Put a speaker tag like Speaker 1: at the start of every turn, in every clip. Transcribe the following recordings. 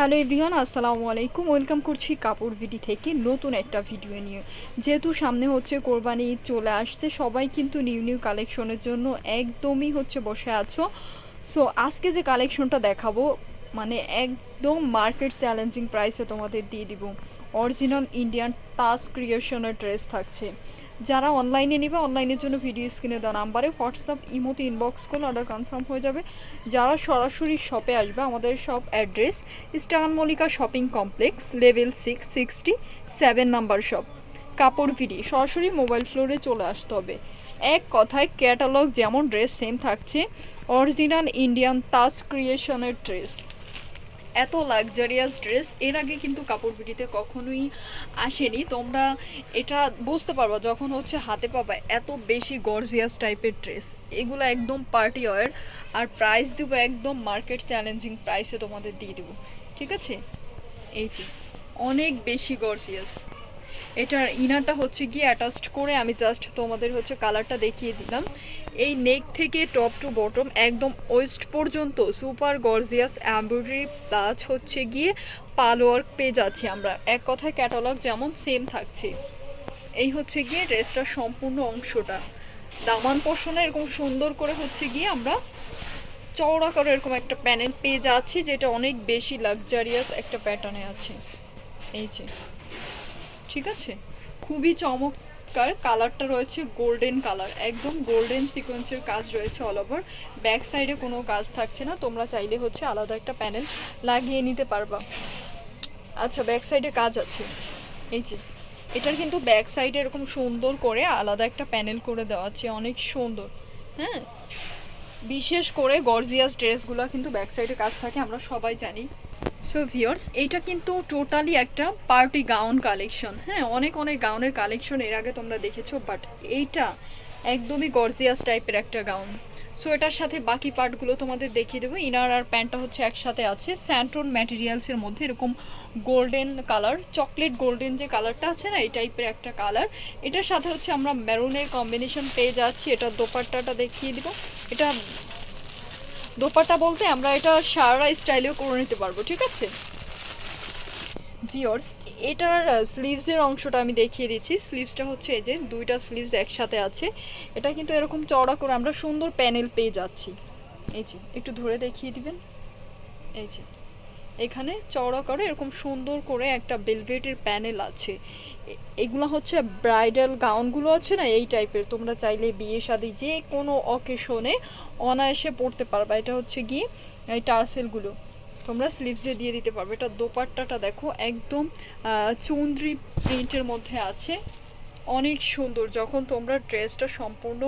Speaker 1: Hello everyone, আসসালামু আলাইকুম। Welcome করছি কাপড় ভিডি থেকে নতুন একটা ভিডিও নিয়ে। যেহেতু সামনে হচ্ছে কোরবানি চলে আসছে, সবাই কিন্তু নিউ নিউ কালেকশনের জন্য একদমই হচ্ছে বসে আছো। সো আজকে যে কালেকশনটা দেখাবো মানে একদম মার্কেট চ্যালেঞ্জিং প্রাইসে তোমাদের দিয়ে দিব। অরিজিনাল ইন্ডিয়ান টাস্ক ক্রিয়েশনের ড্রেস থাকছে। যারা অনলাইনে নেবে অনলাইনের জন্য ভিডিও স্ক্রিনে দেওয়া নাম্বারে হোয়াটসঅ্যাপ ইমোতে ইনবক্স করলে অর্ডার কনফার্ম হয়ে যাবে। যারা সরাসরি শপে আসবে, আমাদের শপ অ্যাড্রেস স্টান Mallika shopping complex level six sixty seven number shop কাপড় ভিডি সরাসরি মোবাইল ফ্লোরে চলে আসতে হবে। এক কথায় ক্যাটালগ যেমন ড্রেস সেম থাকছে। অরিজিনাল ইন্ডিয়ান তাস ক্রিয়েশনের ড্রেস এত লাক্সারিয়াস ড্রেস এর আগে কিন্তু কাপড় বিটিতে কখনোই আসেনি। তোমরা এটা বুঝতে পারবা যখন হচ্ছে হাতে পাবা এত বেশি গর্জিয়াস টাইপের ড্রেস এগুলো একদম পার্টি ওয়ার আর প্রাইস দেবো একদম মার্কেট চ্যালেঞ্জিং প্রাইসে তোমাদের দিয়ে দেবো। ঠিক আছে? এই যে, অনেক বেশি গর্জিয়াস এটার ইনারটা হচ্ছে গিয়ে অ্যাটাচড করে আমি জাস্ট তোমাদের হচ্ছে কালারটা দেখিয়ে দিলাম। এই নেক থেকে টপ টু বটম একদম ওয়েস্ট পর্যন্ত সুপার গর্জিয়াস এমব্রয়ডারি প্লাস হচ্ছে গিয়ে পাল ওয়ার্ক পেয়ে যাচ্ছি আমরা। এক কথায় ক্যাটালগ যেমন সেম থাকছে। এই হচ্ছে গিয়ে ড্রেসটার সম্পূর্ণ অংশটা। দামান পোষণে এরকম সুন্দর করে হচ্ছে গিয়ে আমরা চওড়া করে এরকম একটা প্যানেল পেয়ে যাচ্ছি, যেটা অনেক বেশি লাক্সারিয়াস একটা প্যাটার্নে আছে। এই যে। ঠিক আছে? খুবই চমৎকার কালারটা রয়েছে গোল্ডেন কালার একদম গোল্ডেন সিকোয়েন্সের কাজ রয়েছে অল ওভার ব্যাক সাইডে কোনো কাজ থাকছে না, তোমরা চাইলে হচ্ছে আলাদা একটা প্যানেল লাগিয়ে নিতে পারবা। আচ্ছা ব্যাক সাইডে কাজ আছে। এই যে, এটার কিন্তু ব্যাক সাইডে এরকম সুন্দর করে আলাদা একটা প্যানেল করে দেওয়া আছে, অনেক সুন্দর। হ্যাঁ? বিশেষ করে গর্জিয়াস ড্রেসগুলো কিন্তু ব্যাক সাইডে কাজ থাকে, আমরা সবাই জানি। সো ভিওর্স এইটা কিন্তু টোটালি একটা পার্টি গাউন কালেকশন হ্যাঁ অনেক অনেক গাউনের কালেকশন এর আগে তোমরা দেখেছ বাট এইটা একদমই গর্জিয়াস টাইপের একটা গাউন সো এটার সাথে বাকি পার্টগুলো তোমাদের দেখিয়ে দেবো। ইনার আর প্যান্টটা হচ্ছে একসাথে আছে। স্যান্ট্রন ম্যাটেরিয়ালসের মধ্যে এরকম গোল্ডেন কালার চকলেট গোল্ডেন যে কালারটা আছে না, এই টাইপের একটা কালার এটার সাথে হচ্ছে আমরা মেরুনের কম্বিনেশন পেয়ে যাচ্ছি। এটা দোপাট্টাটা দেখিয়ে দিব। এটা দোপাট্টা বলতে আমরা এটা সারা স্টাইলেও করে নিতে পারব, ঠিক আছে? ভিওর্স এটার স্লিভসের অংশটা আমি দেখিয়ে দিচ্ছি। স্লিভসটা হচ্ছে এই যে, দুইটা স্লিভস একসাথে আছে। এটা কিন্তু এরকম চওড়া করে আমরা সুন্দর প্যানেল পেয়ে যাচ্ছি। এই যে, একটু ধরে দেখিয়ে দিবেন? এই যে, এখানে চওড়া করে এরকম সুন্দর করে একটা বেলভেটের প্যানেল আছে। এগুলো হচ্ছে ব্রাইডাল গাউনগুলো আছে না, এই টাইপের তোমরা চাইলে বিয়ে শাদী যে কোনো অকেশনে অনায়াসে পড়তে পারবা। এটা হচ্ছে গিয়ে, এই টার্সেলগুলো। তোমরা স্লিভসে দিয়ে দিতে পারবে। এটা দোপাট্টাটা দেখো, একদম চুন্দ্রি প্রিন্টের মধ্যে আছে। অনেক সুন্দর। যখন তোমরা ড্রেসটা সম্পূর্ণ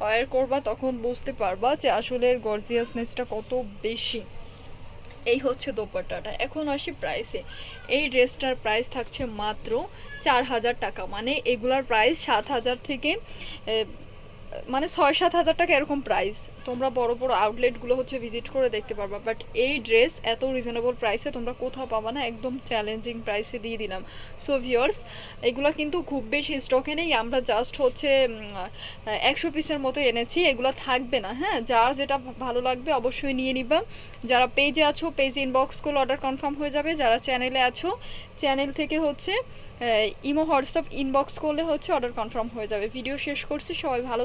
Speaker 1: ওয়ার করবা, তখন বুঝতে পারবা যে আসলে এর গর্জিয়াসনেসটা কত বেশি। এই হচ্ছে দোপাট্টাটা। এখন আসি প্রাইসে এই ড্রেসটার প্রাইস থাকছে মাত্র চার হাজার টাকা। মানে এগুলার প্রাইস সাত হাজার থেকে মানে ছয় সাত হাজার টাকা এরকম প্রাইস তোমরা বড় বড় আউটলেটগুলো হচ্ছে ভিজিট করে দেখতে পারবা। বাট এই ড্রেস এত রিজনেবল প্রাইসে তোমরা কোথাও পাবা না, একদম চ্যালেঞ্জিং প্রাইসে দিয়ে দিলাম। সো ভিওর্স এগুলো কিন্তু খুব বেশি স্টকে নেই। আমরা জাস্ট হচ্ছে একশো পিসের মতো এনেছি। এগুলো থাকবে না হ্যাঁ? যার যেটা ভালো লাগবে অবশ্যই নিয়ে নিবা। যারা পেজে আছো পেজে ইনবক্স করলে অর্ডার কনফার্ম হয়ে যাবে। যারা চ্যানেলে আছো চ্যানেল থেকে হচ্ছে ইমো হোয়াটসঅ্যাপ ইনবক্স করলে হচ্ছে অর্ডার কনফার্ম হয়ে যাবে। ভিডিও শেষ করছি। সবাই ভালো